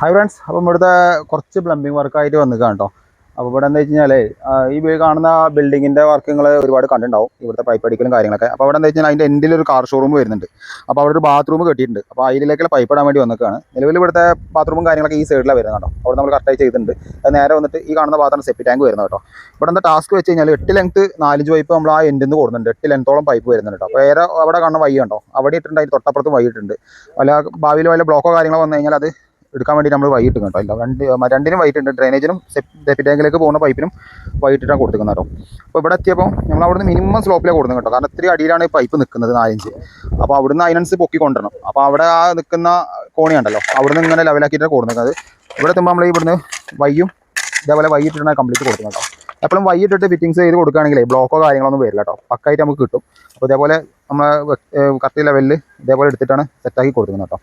Hi friends അപ്പം ഇവിടുത്തെ കുറച്ച് പ്ലംബിംഗ് വർക്കായിട്ട് വന്നു കേട്ടോ അപ്പോൾ ഇവിടെ എന്താ വെച്ച് കഴിഞ്ഞാൽ ഈ കാണുന്ന ബിൽഡിങ്ങിന്റെ വർക്ക് നിങ്ങൾ ഒരുപാട് കണ്ടിട്ടുണ്ടാവും ഇവിടുത്തെ പൈപ്പ് അടിക്കലും കാര്യങ്ങളൊക്കെ. അപ്പോൾ അവിടെ എന്താ വെച്ചാൽ അതിന്റെ എൻഡിൽ ഒരു കാർ ഷോറൂം വരുന്നുണ്ട്. അപ്പോൾ അവിടെ ഒരു ബാത്റൂം കെട്ടിയിട്ടുണ്ട്. അപ്പോൾ അതിലേക്കുള്ള പൈപ്പ് ഇടാൻ വേണ്ടി വന്നിക്കാണ്. നിലവിൽ ഇവിടുത്തെ ബാത്റൂമും കാര്യങ്ങളൊക്കെ ഈ സൈഡിലാണ് വരുന്നത് കേട്ടോ അവിടെ നമ്മൾ കറക്റ്റായി ചെയ്തിട്ടുണ്ട്. അത് നേരെ വന്നിട്ട് ഈ കാണുന്ന ഭാഗത്താണ് സെപ്പി ടാങ്ക് വരുന്നത് കേട്ടോ ഇവിടെ എന്താ ടാസ്ക് വെച്ച് കഴിഞ്ഞാൽ എട്ട് ലെങ്ത് നാലഞ്ച് പൈപ്പ് നമ്മൾ ആ എൻഡിൽ നിന്ന് കൊടുക്കുന്നുണ്ട്. എട്ട് ലെങ്ത്തോളം പൈപ്പ് വരുന്നുണ്ട് കേട്ടോ അപ്പോൾ ഏറെ അവിടെ കാണുന്ന വൈ ഉണ്ടോ അവിടെ ഇട്ടിട്ടുണ്ട് അതിന് തൊട്ടപ്പുറത്ത് വഴി ഇട്ടുണ്ട് വല്ല ഭാവിയിൽ വല്ല ബ്ലോക്കോ കാര്യങ്ങളോ വന്നു കഴിഞ്ഞാൽ അത് എടുക്കാൻ വേണ്ടി നമ്മൾ വൈകിട്ട് കേട്ടോ. ഇല്ല രണ്ട് രണ്ടിനും വൈകിട്ടുണ്ട് ഡ്രെയിനേജിനും സെപ്റ്റി ടാങ്കിലേക്ക് പോകുന്ന പൈപ്പിനും വൈകിട്ടിട്ടാണ് കൊടുക്കുന്നത് കേട്ടോ. അപ്പോൾ ഇവിടെ എത്തിയപ്പോൾ നമ്മൾ അവിടുന്ന് മിനിമം സ്ലോപ്പിലേക്ക് കൊടുക്കുന്നത് കേട്ടോ. കാരണം ഇത്തിരി അടിയിലാണ് ഈ പൈപ്പ് നിൽക്കുന്നത് നാലഞ്ച്. അപ്പോൾ അവിടുന്ന് അതിനനുസരിച്ച് പൊക്കി കൊണ്ടുവരണം. അപ്പോൾ അവിടെ ആ നിൽക്കുന്ന കോണിയുണ്ടല്ലോ അവിടുന്ന് ഇങ്ങനെ ലെവലാക്കിയിട്ടാണ് കൊടുക്കുന്നത് ഇവിടെ എത്തുമ്പോൾ നമ്മൾ ഇവിടുന്ന് വൈയും ഇതേപോലെ വൈകിട്ടിട്ടാണ് കംപ്ലീറ്റ് കൊടുക്കുന്നത് കേട്ടോ. എപ്പോഴും വൈകിട്ടിട്ട് ഫിറ്റിങ്സ് ചെയ്ത് കൊടുക്കുകയാണെങ്കിൽ ബ്ലോക്കോ കാര്യങ്ങളൊന്നും വരില്ല കേട്ടോ. പക്കായിട്ട് നമുക്ക് കിട്ടും. അപ്പോൾ ഇതേപോലെ നമ്മൾ കറക്റ്റ് ലെവലിൽ ഇതേപോലെ എടുത്തിട്ടാണ് സെറ്റാക്കി കൊടുക്കുന്നത് കേട്ടോ.